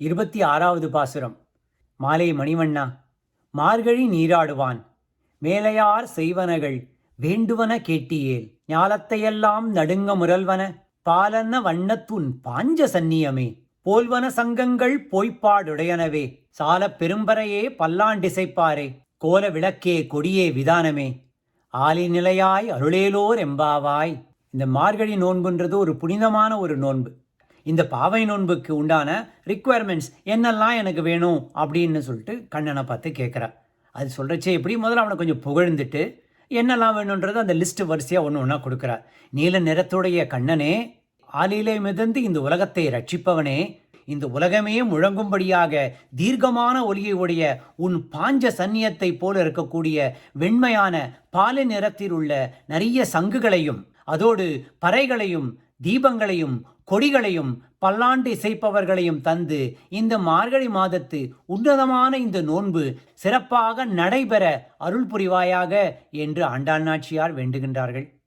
இருபத்தி ஆறாவது பாசுரம். மாலை மணிவண்ணா மார்கழி நீராடுவான் மேலையார் செய்வனகள் வேண்டுவன கேட்டியேல் ஞாலத்தையெல்லாம் நடுங்க முரல்வன பாலன்ன வண்ணத்துன் பாஞ்ச சந்நியமே போல்வன சங்கங்கள் போய்ப்பாடுடையனவே சாலப் பெரும்பரையே பல்லாண்டிசைப்பாரே கோல விளக்கே கொடியே விதானமே ஆலி நிலையாய் அருளேலோர் எம்பாவாய். இந்த மார்கழி நோன்புன்றது ஒரு புனிதமான ஒரு நோன்பு. இந்த பாவை நோன்புக்கு உண்டான ரிக்குவயர்மெண்ட்ஸ் என்னெல்லாம் எனக்கு வேணும் அப்படின்னு சொல்லிட்டு கண்ணனை பார்த்து கேட்குறா அது சொல்கிறச்சே எப்படி? முதல்ல அவனை கொஞ்சம் புகழ்ந்துட்டு என்னெல்லாம் வேணுன்றது அந்த லிஸ்ட் வரிசையாக ஒன்று ஒன்றா கொடுக்குறா. நீல நிறத்துடைய கண்ணனே ஆலிலே மிதந்து இந்த உலகத்தை ரட்சிப்பவனே இந்த உலகமே முழங்கும்படியாக தீர்க்கமான ஒலியை உடைய உன் பாஞ்ச சன்னியத்தை போல இருக்கக்கூடிய வெண்மையான பாலை நிறத்தில் உள்ள நிறைய சங்குகளையும் அதோடு பறைகளையும் தீபங்களையும் கொடிகளையும் பல்லாண்டு இசைப்பவர்களையும் தந்து இந்த மார்கழி மாதத்து உன்னதமான இந்த நோன்பு சிறப்பாக நடைபெற அருள் புரிவாயாக என்று ஆண்டாள் நாச்சியார் வேண்டுகின்றார்கள்.